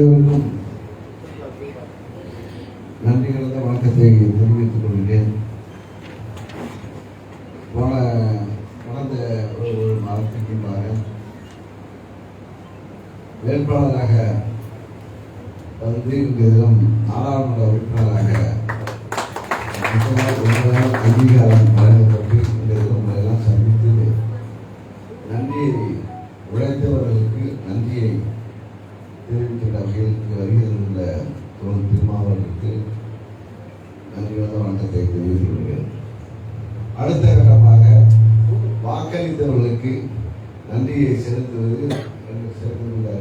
அனைவருக்கும் நன்றி கலந்த வணக்கத்தை தெரிவித்துக் கொள்கிறேன். போன கடந்த ஒரு ஒரு மாதத்துக்கு முன்பாக வேட்பாளராக வந்து இந்த தினம் நாடாளுமன்ற உறுப்பினராக அங்கீகாரம் பெற இந்த தினம் உங்களை எல்லாம் சந்தித்து நன்றியை உழைத்தவர்களுக்கு நன்றியை தெரிவிக்கின்ற வகையில் இங்கு வருகின்ற தோழர் திருமாவர்களுக்கு நன்றியோட வணக்கத்தை தெரிவித்துக் கொள்கிறேன் அடுத்த வாக்களித்தவர்களுக்கு நன்றியை செலுத்துவது என்று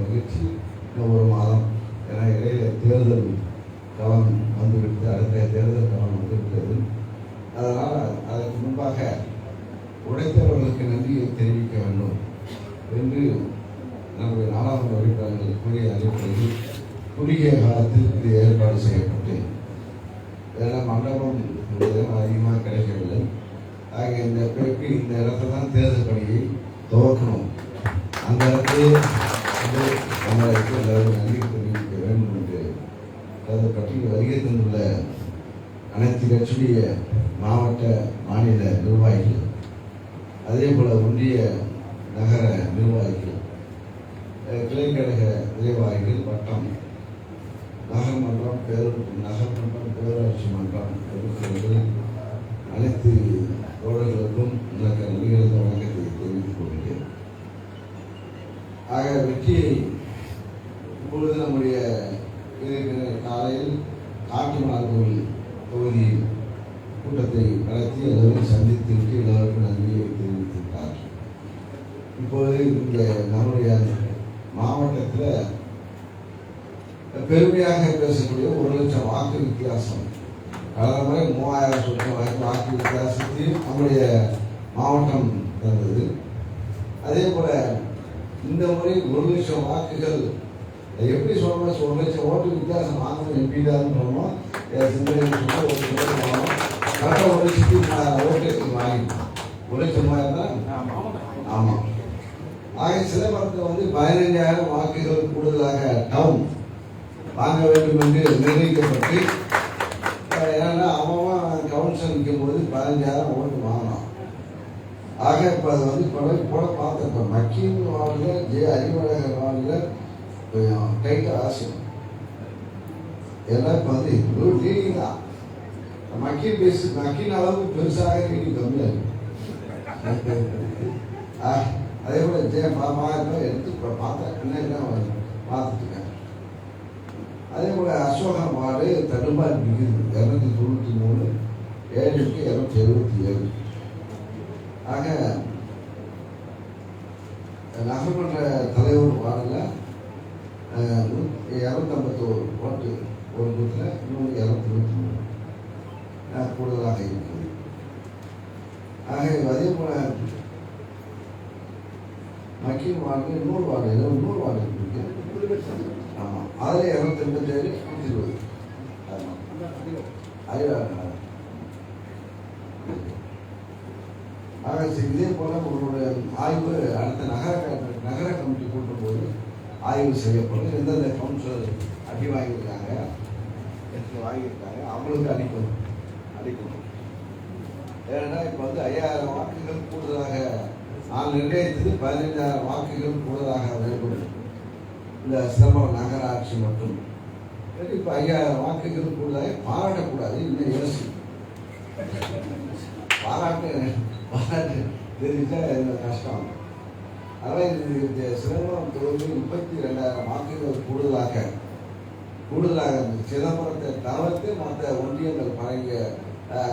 நிகழ்ச்சி இன்னும் ஒரு மாதம். என இடையில தேர்தல் கவனம் வந்துவிட்டு அடுத்த தேர்தல் கவனம் வந்துவிட்டது. அதனால் அதற்கு முன்பாக உழைத்தவர்களுக்கு நன்றியை தெரிவிக்க வேண்டும் என்று நம்முடைய நாலாவது உறுப்பினர்கள் கூறிய அடிப்படையில் குறுகிய காலத்தில் இது ஏற்பாடு செய்யப்பட்டு இதெல்லாம் மண்டபம் அதிகமாக கிடைக்கவில்லை. ஆகிய இந்த பிறகு இந்த இடத்துல தான் தேர்தல் பணியை துவக்கணும். அந்த இடத்துல வந்து எல்லாரும் நன்றி தெரிவிக்க வேண்டும் என்று அதை பற்றி வருகை தந்துள்ள அனைத்து கட்சியுடைய மாவட்ட மாநில நிர்வாகிகள் அதே போல் ஒன்றிய நகர நிர்வாகிகள் கிளைக்கழக நிர்வாகிகள் வட்டம் நகர்மன்றம் பேரு நகர்மன்றம் பேரூராட்சி மன்றம் உறுப்பினர்கள் அனைத்து தோழர்களுக்கும் எனக்கு நன்றிகளந்த வணக்கத்தை தெரிவித்துக் கொள்கிறேன். ஆக வெற்றியை இப்பொழுது நம்முடைய இருக்கிற காலையில் காட்டுமன்னார் கோவில் தொகுதியில் கூட்டத்தை நடத்தி எல்லோரும் சந்தித்துவிட்டு எல்லோருக்கும் நன்றியை தெரிவித்திருக்கிறார். இப்போது இந்த நம்முடைய மாவட்டத்தில் பெருமையாக பேசக்கூடிய ஒரு லட்சம் வாக்கு வித்தியாசம். கடந்த மூவாயிரம் சொச்சம் வாக்கு வாக்கு வித்தியாசத்தையும் நம்முடைய மாவட்டம் தந்தது அதே போல இந்த முறை ஒரு லட்சம் வாக்குகள் எப்படி சொல்லணும் ஒரு லட்சம் ஓட்டு வித்தியாசம் வாங்கணும் எம்பி தான் சொன்னோம் என் சிந்தனை சொன்னால் ஒரு சிந்தனை வாங்கணும். கரெக்டாக ஒரு லட்சத்தி மூவாயிரம் ஓட்டு வாங்கிட்டோம் ஒரு லட்சம் மூவாயிரம் தான்? ஆமாம் ஆக சிதம்பரத்தில் வந்து பதினைஞ்சாயிரம் வாக்குகள் கூடுதலாக டவுன். வாங்க வேண்டும் என்று நிர்ணயிக்கப்பட்டு ஏன்னா அவன் கவுன்சில் நிற்கும் போது பதினஞ்சாயிரம் ஓட்டு வாங்கினான். ஆக இப்போ அது வந்து இப்போ போல பார்த்தேன் இப்போ மக்கின் வார்டில் ஜே அறிவழகர் வார்டில் கொஞ்சம் டைட்டாக ஆசை எல்லாம் இப்போ வந்து இவ்வளோ லீடிங் தான். மக்கின் பேசு மக்கீன் அளவுக்கு பெருசாக லீடிங் கம்மியாக இருக்கு. அதே போல் ஜெய மாமா எடுத்து இப்போ பார்த்தேன் என்ன பார்த்துட்டு இருக்கேன் அதே போல் அசோகா மாடு தடுமாறி நிற்குது. இரநூத்தி தொண்ணூற்றி மூணு ஏழுக்கு இரநூத்தி எழுபத்தி ஏழு. ஆக நகர்மன்ற தலைவர் வார்டில் இரநூத்தம்பத்தோரு ஓட்டு ஒரு பூத்தில் இன்னொன்று இரநூத்தி இருபத்தி மூணு. கூடுதலாக இருக்குது. ஆக அதே போல மக்கள் வார்டு நூறு வார்டு ஏதோ இன்னொரு வார்டு ஆமாம் அதில் இரநூத்தி எண்பத்தேழு நூற்றி இருபது. ஆமாம் அதுதான் ஆக இதே போல உங்களுடைய ஆய்வு அடுத்த நகர நகர கமிட்டி கூட்டும் போது ஆய்வு செய்யப்படும். எந்தெந்த கவுன்சிலர் அடி வாங்கியிருக்காங்க எத்தனை வாங்கியிருக்காங்க அவங்களுக்கு அளிக்கணும் அளிக்கணும். ஏன்னா இப்போ வந்து ஐயாயிரம் வாக்குகள் கூடுதலாக நான் நிர்ணயித்தது பதினைஞ்சாயிரம் வாக்குகள் கூடுதலாக வேண்டும் இந்த சிரமம் நகராட்சி மட்டும். இப்போ ஐயாயிரம் வாக்குகள் கூடுதலாக பாராட்டக்கூடாது இன்னும் யோசி பாராட்டு பாராட்டு தெரிஞ்சால் என்ன கஷ்டம். அதனால் இது இந்த சிதம்பரம் தொகுதி முப்பத்தி ரெண்டாயிரம் வாக்குகள் கூடுதலாக கூடுதலாக இருந்தது சிதம்பரத்தை தவிர்த்து மற்ற ஒன்றியங்கள் பழகிய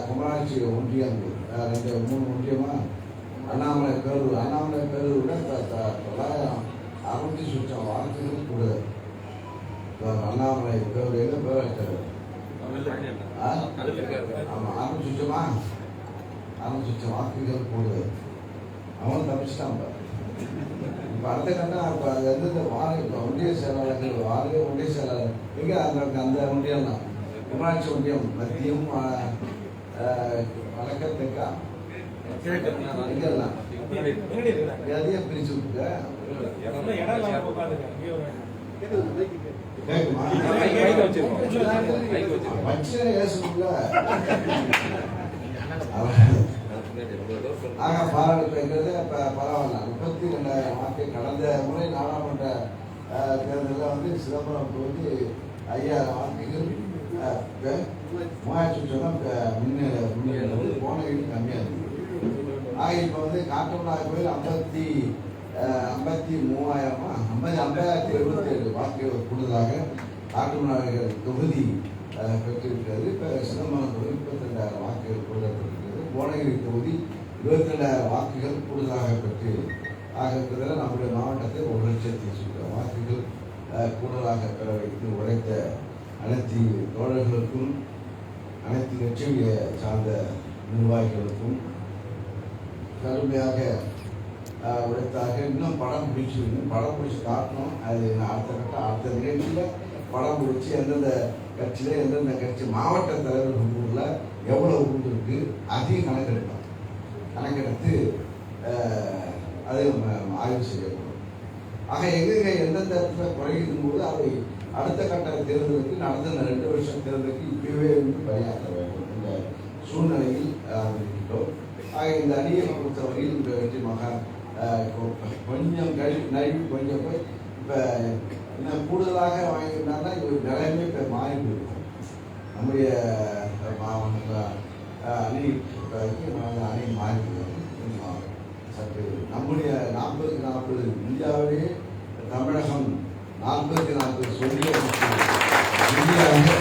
குமராட்சி ஒன்றியங்கள் ரெண்டு மூணு ஒன்றியமாக அண்ணாமலை பேரூர் அண்ணாமலை பேரூர் தொள்ளாயிரம் அறுநூத்தி சுற்றம் வாக்குகள் கூடுதல் இப்ப அண்ணாமலை பேரூர் எங்க பேர் ஆ? ஆமா அறுநூத்தி சுற்றமா அறுநூத்தி சுற்றம் வாக்குகள் கூடுதல் அவன் தப்பிச்சிட்டான் பாரு. இப்ப அடுத்த கட்டம் இப்ப அது எந்தெந்த வார்டு இப்ப ஒன்றிய செயலாளர்கள் வார்டு ஒன்றிய செயலாளர். எங்க அந்த அந்த ஒன்றியம் தான். ஊராட்சி ஒன்றியம் மத்தியம் ஆ, ஆ, அதையும் பிரிச்சு விட்டுக்க ஆக பரவாயில்ல. முப்பத்தி ரெண்டாயிரம் வாக்கு கடந்த முறை நாடாளுமன்ற தேர்தலில் வந்து சிதம்பரம் வந்து ஐயாயிரம் வாக்குகள் மூவாயிரத்தி சொன்னால் முன்னேற முன்னேறது போன வீடு கம்மியாக இருக்குது ஆக இப்போ வந்து காட்டுமன்னார் கோயில் ஐம்பத்தி ஐம்பத்தி மூவாயிரமா? ஐம்பது ஐம்பதாயிரத்தி எழுபத்தி ஏழு வாக்குகள் கூடுதலாக காட்டுமன்னார் தொகுதி பெற்றிருக்கிறது. இப்போ சிதம்பரம் தொகுதி முப்பத்தி ரெண்டாயிரம் வாக்குகள் பெற்றிருந்தது கோடகிரி தொகுதி இருபத்தி ரெண்டாயிரம் வாக்குகள் கூடுதலாக பெற்று ஆக இருக்கிறதுல நம்முடைய மாவட்டத்தை ஒரு லட்சத்தி சுற்ற வாக்குகள் கூடுதலாக பெற வைத்து உழைத்த அனைத்து தோழர்களுக்கும் அனைத்து கட்சியை சார்ந்த நிர்வாகிகளுக்கும் கடுமையாக அஹ், உழைத்தாக இன்னும் படம் பிடிச்சி படம் பிடிச்சி காட்டணும். அது நான் அடுத்த கட்ட அடுத்த நிகழ்ச்சியில் படம் பிடிச்சி எந்தெந்த கட்சியில் எந்தெந்த கட்சி மாவட்ட தலைவர்கள் ஊரில் எவ்வளோ ஊர் அதையும் கணக்கெடுப்போம் கணக்கெடுத்து அதை நம்ம ஆய்வு செய்யப்படும் ஆக எங்கெங்க எந்தெந்த இடத்துல குறையும் போது அதை அடுத்த கட்ட தேர்தலுக்கு நடந்த இந்த ரெண்டு வருஷம் தேர்தலுக்கு இப்பவே வந்து பணியாற்ற வேண்டும் இந்த சூழ்நிலையில் அஹ், இந்த அணியை பொறுத்தவரையில் இந்த வெற்றி இப்போ கொஞ்சம் கழிவு நழுவி கொஞ்சம் போய் இப்போ இன்னும் கூடுதலாக வாங்கியிருந்தாங்கன்னா இவர் நிலையமே இப்போ மாறி போயிருக்கும் நம்முடைய மாவட்ட அணி அணி மாறி போயிருக்கும் சற்று நம்முடைய நாற்பதுக்கு நாற்பது இந்தியாவிலே தமிழகம் நாற்பதுக்கு நாற்பது சொல்லிய இந்தியாவிலே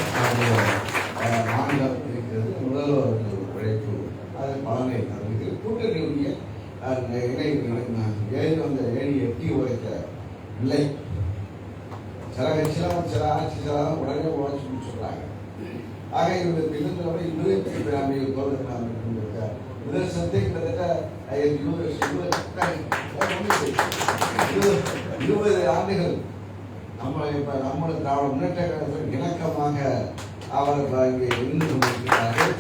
மாநிலம் இருக்கிறது. முதல்வர் உழைப்பு அது பலனை தரும். அஹ், இணை ஏறி வந்த ஏணி எட்டி உழைத்த இல்லை. சில கட்சியெல்லாம் சில ஆட்சி சில உடனே உழைச்சு முடிச்சுடுறாங்க ஆக இவருக்கு இருந்தவரை இருபத்தி பிராமியை கோவில் நிதர்சனத்தை கிட்டத்தட்ட இருபது இருபது- ஆண்டுகள் நம்ம இப்போ நம்மளோட திராவிட முன்னேற்ற கழகத்தில் இணக்கமாக அவர் இங்கே இருந்து கொண்டிருக்கிறார்கள்.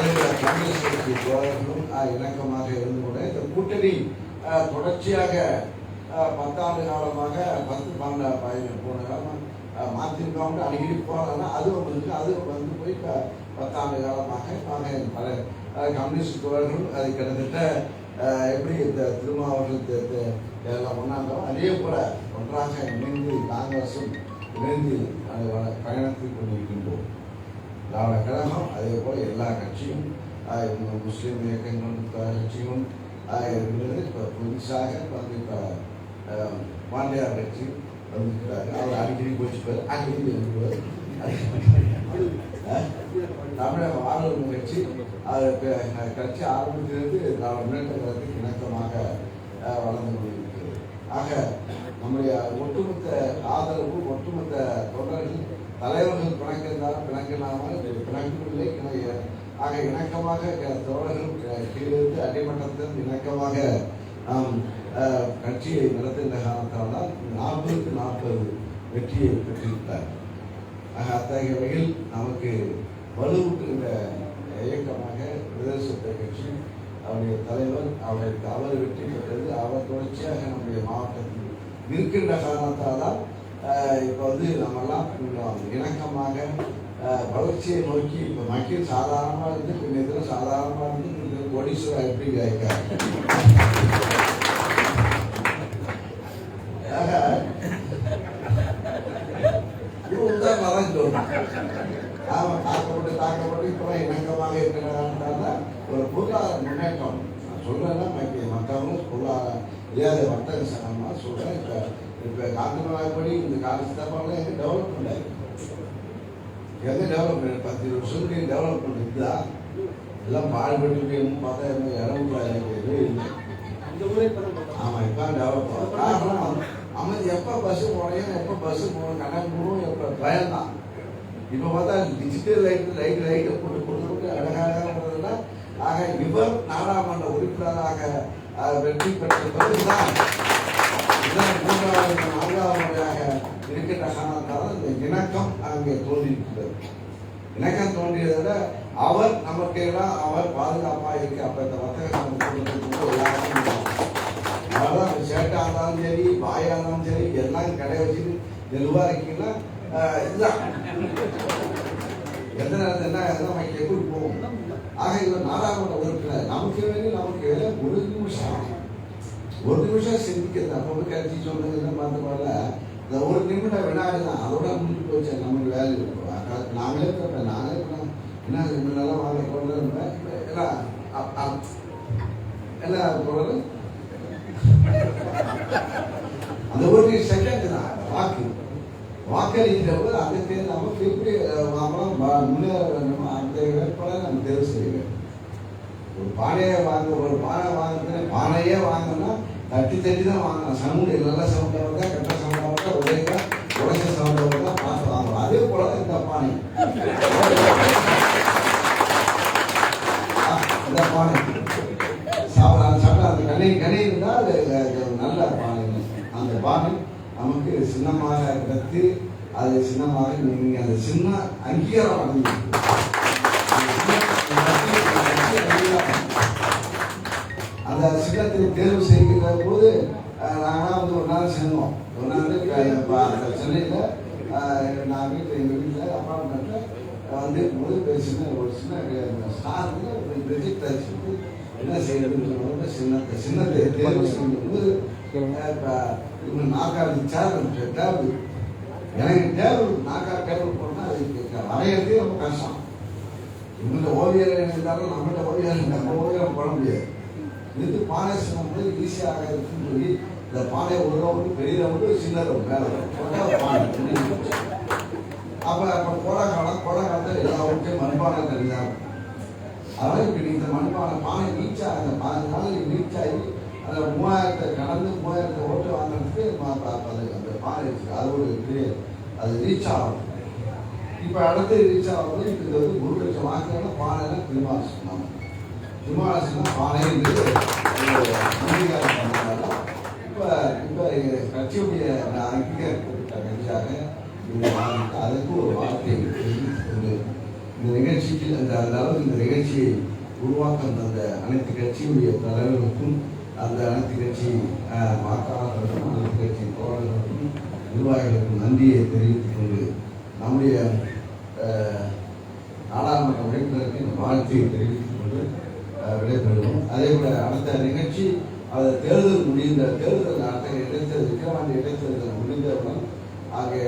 காங்கிரஸ் தோழர்களும் இணக்கமாக இருந்து கொண்டு இந்த கூட்டணி தொடர்ச்சியாக பத்தாண்டு காலமாக பத்து பன்னெண்டு பதினெட்டு போன காலம் மாற்றிருக்கவங்க அடிக்கடி போனாங்கன்னா அதுவும் வந்து அது வந்து போய் இப்போ பத்தாண்டு காலமாக நாங்கள் பல கம்யூனிஸ்ட் தோழர்களும் அது கிட்டத்தட்ட எப்படி இந்த திருமாவட்டத்தில் எல்லாம் ஒன்றாங்களோ அதே போல ஒன்றாக இணைந்து காங்கிரசும் இணைந்து அது வ- பயணத்தில் கொண்டிருக்கின்றோம். கழகம் அதே போல் எல்லா கட்சியும் முஸ்லீம் இயக்கங்களும் கட்சியும் இருக்கிறது இப்போ புதுசாக வந்து இப்போ பாண்டியார் கட்சி வந்திருக்கிறாரு அவர் அடிக்கடி போச்சுப்பார் அடிக்கடி எழுதுவார் தமிழக ஆளுநர் கட்சி அது கட்சி ஆரம்பித்திருந்து திராவிட முன்னேற்ற கழகத்துக்கு இணக்கமாக வளர்ந்து கொண்டிருக்கிறது. ஆக நம்முடைய ஒட்டுமொத்த ஆதரவு ஒட்டுமொத்த தொண்டர்கள் தலைவர்கள் பிணக்கிருந்தாலும் பிணக்கினாமல் பிணக்கவில்லை கிண- ஆக இணக்கமாக தோழர்கள் கீழிருந்து அடிமட்டத்திலிருந்து இணக்கமாக நாம் கட்சியை நடத்துகின்ற காரணத்தால் தான் நாற்பதுக்கு நாற்பது வெற்றியை பெற்றிருந்தார் ஆக அத்தகைய வகையில் நமக்கு வலுவூட்டுகின்ற இயக்கமாக பிரதேசத்தை கட்சி அவருடைய தலைவர் அவருக்கு அவர் வெற்றி பெற்றது அவர் தொடர்ச்சியாக நம்முடைய மாவட்டத்தில் இருக்கின்ற காரணத்தால் தான் இப்போ வந்து நம்மெல்லாம் கொஞ்சம் இணக்கமாக வளர்ச்சியை நோக்கி இப்போ மக்கள் சாதாரணமாக இருந்து பின்ன இதில் சாதாரணமாக இருந்து இன்னைக்கு கோடீஸ்வரா எப்படி இருக்காங்க ஆக, இது உதாரணமாக சொல்றேன் தாக்கப்பட்டு தாக்கப்பட்டு இப்போ இணக்கமாக இருக்கிறனால ஒரு பொருளாதார முன்னேற்றம். நான் சொல்றேன்னா மற்ற மற்றவங்க பொருளாதார தெரியாத வர்த்தக சங்கமாக சொல்றேன். இப்போ இப்போ காட்டுமலாய்ப்படி இந்த கால சித்தப்பாலாம் எங்கே டெவலப்மெண்ட் ஆயிருக்கு எங்கே டெவலப்மெண்ட் பத்து இருபது வருஷத்துக்கு டெவலப்மெண்ட் இருக்குதா? எல்லாம் பாடுபட்டு பார்த்தா இன்னும் இடமுள்ள இல்லை. ஆமா இப்போ டெவலப் காரணம் அமைதி எப்போ பஸ் போனையும் எப்போ பஸ் போகணும் போகணும் எப்போ பயம் தான். இப்போ பார்த்தா டிஜிட்டல் லைட் லைட் லைட்டை போட்டு போட்டு போட்டு அழகாக ஆக இவர் நாடாளுமன்ற உறுப்பினராக வெற்றி பெற்ற பிறகுதான். இதுதான் நான்காவது இருக்கின்ற காரணத்தால் இந்த இணக்கம் அங்கே தோன்றியிருக்கிறது இணக்கம் தோன்றியதை? விட அவர் நமக்கு எல்லாம் அவர் பாதுகாப்பாக இருக்கு அப்போ இந்த வர்த்தக சங்கம் அவர்தான் ஷர்ட்டாக இருந்தாலும் சரி வாயாக இருந்தாலும் சரி எல்லாம் கடை வச்சுட்டு தெளிவாக இருக்கீங்கன்னா இதுதான் எந்த நேரத்தில் என்ன ஆகுதுன்னா நம்ம எப்படி போவோம் ஆக இவர் நாடாளுமன்ற உறுப்பினர் நமக்கு வேணும் நமக்கு எல்லாம் ஒரு நிமிஷம் ஒரு நிமிஷம் சிந்திக்கிறது அப்போ போய் கட்சி சொன்னதுன்னு பார்த்து இந்த ஒரு நிமிடம் வினாடி தான் அதோட முடிஞ்சு போச்சு. நம்ம வேலை நாங்களே கேட்பேன் நாங்களே இப்ப என்ன இந்த நல்லா வாங்க கொண்டு எல்லாம் எல்லாம் அப்- என்ன அந்த ஒரு செகண்ட் தான் வாக்கு. வாக்களிக்கிறவர் அதுக்கு நமக்கு எப்படி அஹ், முன்னேற வேணுமோ அந்த வேட்பாளரை நம்ம தேர்வு செய்ய ஒரு பானையை வாங்க ஒரு பானை வாங்குறது பானையே வாங்கினா தட்டி தட்டி தான் வாங்கணும் சவுண்டு நல்ல சவுண்டாக வருதா கெட்ட சவுண்டாக வருதா உடையதா உடைச்ச சவுண்டாக வருதா பார்த்து வாங்கலாம் அதே போல தான் இந்த பானை. இந்த பானை. சாப்பிட அந்த அந்த கனி கனி இருந்தால் அது நல்ல பானை. அந்த பானை நமக்கு சின்னமாக கற்று அது சின்னமாக நீங்கள் அந்த சின்ன அங்கீகாரம் அடைஞ்சிருக்கு செஞ்சோம் ஒரு நாள் வந்து க- ப- அந்த சென்னையில் நான் வீட்டில் எங்கள் வீட்டில் அப்பார்ட்மெண்ட்டில் வந்து போது ஒரு சின்ன ஒரு சின்ன ஸ்டாருக்கு ஒரு ப்ரொஜெக்ட் வச்சுட்டு என்ன செய்யறதுன்னு சொல்லுவாங்க சின்னத்தை சின்னத்தை தேர்வு செய்யும்போது இவங்க நாக்காளி சேர் டேபிள் எனக்கு டேபிள் நாக்கா டேபிள் போட்டால் அது வரைகிறதே ரொம்ப கஷ்டம். இவங்க ஓவியர் இருந்தாலும் நம்மகிட்ட ஓவியர் நம்ம ஓவியம் பண்ண முடியாது. இது பானை சின்னம் போது ஈஸியாக இருக்குன்னு சொல்லி இந்த பானை ஒரு ரவுண்டு பெரிய ரவுண்டு சின்ன ரவுண்டு மேலே பானை. அப்போ அப்போ அப்ப காலம் கோடை காலத்தில் எல்லா வீட்டையும் மண்பானை தெரிஞ்சாங்க அதனால இப்ப இந்த மண்பானை பானை ரீச் அந்த பாதி நாள் ரீச் ஆகி அந்த மூவாயிரத்தை கடந்து மூவாயிரத்தை ஓட்டு வாங்குறதுக்கு அது அந்த பானை இருக்கு அது ஒரு பெரிய அது ரீச் ஆகும். இப்போ அடுத்து ரீச் ஆகும்போது இப்போ இது வந்து ஒரு லட்சம் வாக்குகள் பானைலாம் திருமாசனம் திருமாசனம் பானைன்றது அங்கீகாரம் இப்போ இப்ப கட்சியுடைய அங்கீகாரப்பட்ட கட்சியாக இந்த ஒரு வார்த்தை ஒரு இந்த நிகழ்ச்சிக்கு அந்த அதாவது இந்த நிகழ்ச்சியை உருவாக்க அந்த அனைத்து கட்சியுடைய தலைவர்களுக்கும் அந்த அனைத்து கட்சி அஹ், வாக்காளர்களுக்கும் அனைத்து கட்சி தோழர்களுக்கும் நிர்வாகிகளுக்கும் நன்றியை தெரிவித்துக் கொண்டு நம்முடைய நாடாளுமன்ற உறுப்பினருக்கு இந்த வாழ்த்தையை தெரிவித்துக் கொண்டு அஹ், விடைபெறுவோம். அதே போல அடுத்த நிகழ்ச்சி அதை தேர்தல் முடிந்த தேர்தல் அடுத்த இடைத்தேர்தல் விக்கிரவாண்டி இடைத்தேர்தல் முடிந்தவுடன் ஆகிய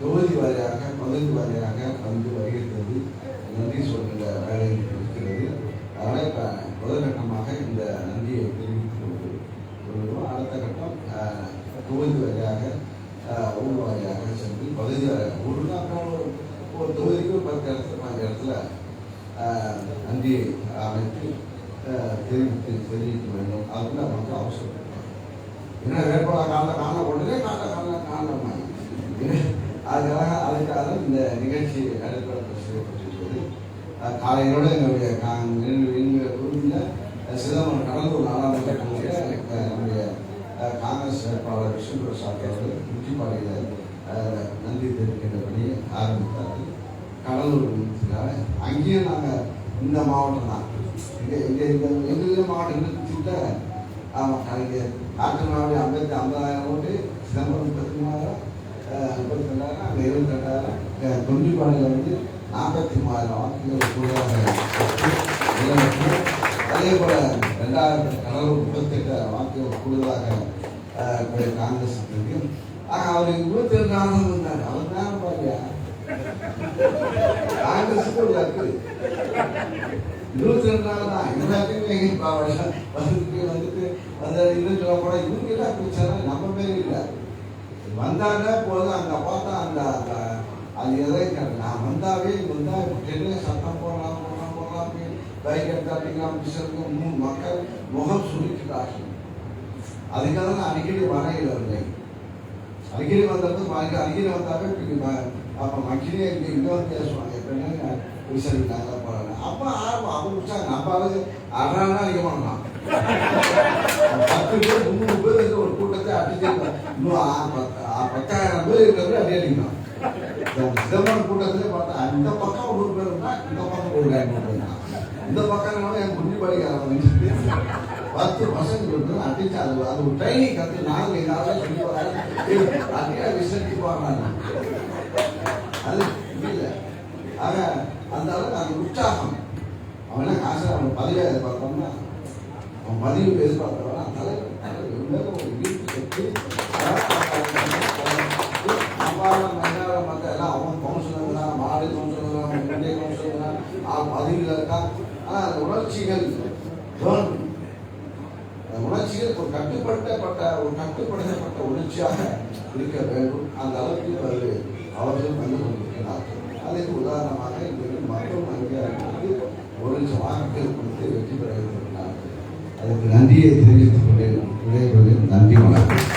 தொகுதி வாரியாக பகுதி வாரியாக வந்து வருகிறது. நன்றி சொல்கின்ற வேலை இருக்கிறது. அதனால் இப்போ முதற்கட்டமாக இந்த நன்றியை தெரிவித்துக் கொண்டு கொள்கிறோம் அடுத்த கட்டம் தொகுதி வாரியாக ஊர் வாரியாக சென்று பகுதி வாரியாக ஊருனா அப்புறம் ஒரு தொகுதிக்கு பத்து இடத்துல பாஞ்சு இடத்துல நன்றியை அமைத்து தெரிவித்து தெரிவிக்க வேண்டும் அதுக்குள்ள நமக்கு அவசரம் ஏன்னா வேட்பாளர் காலில் காண உடனே காலில் காலில் காணமாய் அதுக்காக அதுக்காக இந்த நிகழ்ச்சி நடைபெறப்பட்டு செய்யப்பட்டிருக்கிறது அஹ் காலையோட எங்களுடைய கா- எங்கள் குழுவில் சிதம்பரம் கடலூர் நாடாளுமன்ற தொகுதியில, அஹ், நம்முடைய காங்கிரஸ் வேட்பாளர் விஷ்ணு பிரசாத் அவர்கள் முக்கியப்பாளையில் நன்றி தெரிவிக்கின்றபடி ஆரம்பித்தார்கள் கடலூர் அங்கேயும் நாங்கள் இந்த மாவட்டம் தான். இங்கே இங்கே இந்த மாவட்டம் கிட்ட ஆமாம் அங்கே காட்டு மாவட்டம் ஐம்பத்தி ஐம்பதாயிரம் ஓட்டு சிதம்பரம் முப்பத்தி மூவாயிரம் முப்பத்தி ரெண்டாயிரம் அங்கே இருபத்தி ரெண்டாயிரம் தொண்டிப்பாளையில் வந்து நாற்பத்தி மூவாயிரம் வாக்குகள் கூடுதலாக அதே போல ரெண்டாயிரத்தி கலவு முப்பத்தெட்டு வாக்குகள் கூடுதலாக இப்படி காங்கிரஸ் தெரியும் ஆக அவர் இருபத்தி ரெண்டாயிரம் இருந்தார். அவர் நேரம் பாருங்க காங்கிரஸுக்கு ஒரு இருக்குது இருபத்தி ரெண்டு நாள் தான் எல்லாத்தையுமே வந்துட்டு வந்துட்டு அந்த இது சொல்ல இவங்க எல்லாம் பிரச்சனை நம்ம பேர் இல்லை வந்தாங்க போதும் அங்கே பார்த்தா அந்த அந்த அது எதை நான் வந்தாவே வந்தா என்ன சத்தம் போடலாம் போடலாம் போடலாம் பைக் எடுத்தாட்டிக்கலாம் பிசருக்கு மூணு மக்கள் முகம் சுருக்கிட்டார்கள் அதுக்காக நான் அடிக்கடி வரையில் இருந்தேன் அடிக்கடி வந்தது அடிக்கடி வந்தாவே அப்போ மக்களே இங்கே இன்னொரு வந்து பேசுவாங்க எப்படின்னா என்ன அப்பா போகிறாங்க அப்போ ஆரம்பம் அவங்க விட்டாங்க நம்ம அறானா அடிக்க மாட்டான்? பத்து பேர் முந்நூறு பேர் இருக்க ஒரு கூட்டத்தை அடிச்சு இன்னும் பத்தாயிரம் பேர் இருக்கிறது அப்படியே அடிக்கணும் சிதம்பரம் கூட்டத்திலே பார்த்தா அந்த பக்கம் ஒரு பேர் இருந்தா இந்த பக்கம் ஒரு ஐநூறு பேர் இருந்தான். இந்த பக்கம் என் குஞ்சு படிக்க பத்து பசங்க இருந்து அடிச்சு அது அது ஒரு ட்ரைனிங் கற்று நாலு எதாவது சொல்லி போறாங்க அப்படியே விசாரிச்சு போறாங்க. அது இல்லை. ஆக அந்த அளவுக்கு அந்த உற்சாகம். அவன் காசு அவன் பதவியாக எதிர்பார்த்தோம்னா அவன் பதவி எதிர்பார்த்தவனா தலைவர் தலைவர் இவங்க ஒரு ஈர்ப்பு சக்தி அப்பாரம் எல்லாம் அவன் கவுன்சிலர் தான் மாடு கவுன்சிலர் தான் இந்திய கவுன்சிலர் தான் அவன் பதவியில் இருக்கான் ஆனால் அந்த உணர்ச்சிகள் தோணும் உணர்ச்சிகள் ஒரு கட்டுப்படுத்தப்பட்ட ஒரு கட்டுப்படுத்தப்பட்ட உணர்ச்சியாக இருக்க வேண்டும். அந்த அளவுக்கு அது அவர்கள் வந்து கொண்டிருக்கிறார்கள். அதற்கு உதாரணமாக இந்த கொஞ்சம் வாக்குகள் கொடுத்து வெற்றி பெற இருக்கிறார்கள் அதற்கு நன்றியை தெரிவித்துக் கொண்டேன். விடைபெறுவேன் நன்றி வணக்கம்.